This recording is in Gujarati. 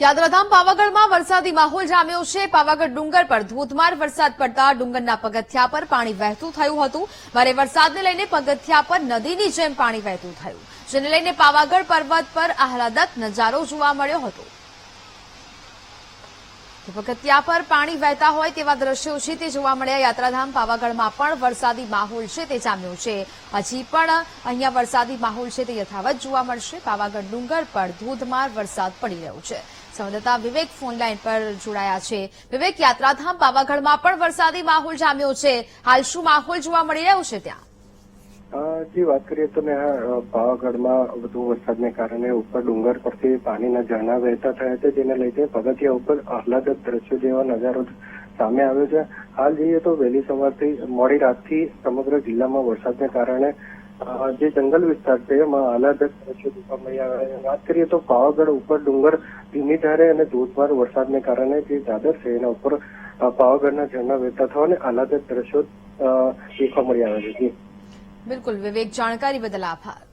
યાત્રાધામ પાવાગઢમાં વરસાદી માહોલ જામ્યો છે. પાવાગઢ ડુંગર પર ધોધમાર વરસાદ પડતા ડુંગરના પગથિયા પર પાણી વહેતું થયું હતું. ભારે વરસાદને લઈને પગથિયા પર નદીની જેમ પાણી વહેતું થયું. જેને લઈને પાવાગઢ પર્વત પર આહલાદક નજારો જોવા મળ્યો હતો. પગથિયા પર પાણી વહેતા હોય તેવા દ્રશ્યો છે, તે જોવા મળ્યા. યાત્રાધામ પાવાગઢમાં પણ વરસાદી માહોલ છે, તે જામ્યો છે. હજી પણ અહીંયા વરસાદી માહોલ છે, તે યથાવત જોવા મળશે. પાવાગઢ ડુંગર પર ધોધમાર વરસાદ પડી રહ્યો છે. સંવાદદાતા વિવેક ફોન લાઈન પર જોડાયા છે. વિવેક, યાત્રાધામ પાવાગઢમાં પણ વરસાદી માહોલ જામ્યો છે. હાલ શું માહોલ જોવા મળી રહ્યો છે ત્યાં? જી, વાત કરીએ તો નેહા પાવાગઢમાં વધુ વરસાદને કારણે ઉપર ડુંગર પરથી પાણીના ઝરણા વહેતા થયા છે, જેને લઈને પગથિયા ઉપર આહલાદક દ્રશ્યો જેવા નજારો સામે આવ્યો છે. હાલ જોઈએ તો વહેલી સવારથી, મોડી રાતથી સમગ્ર જિલ્લામાં વરસાદને કારણે જે જંગલ વિસ્તાર છે, એમાં આહલાદક દ્રશ્યો જોવા મળી આવ્યા વાત કરીએ તો પાવાગઢ ઉપર ડુંગર ધીમી ધારે અને ધોધમાર વરસાદને કારણે જે દાદર છે, એના ઉપર પાવાગઢના ઝરણા વહેતા થવા અને આહલાદક દ્રશ્યો દેખવા મળી આવ્યા છે. બિલકુલ વિવેક જાણકારી બદલ આભાર.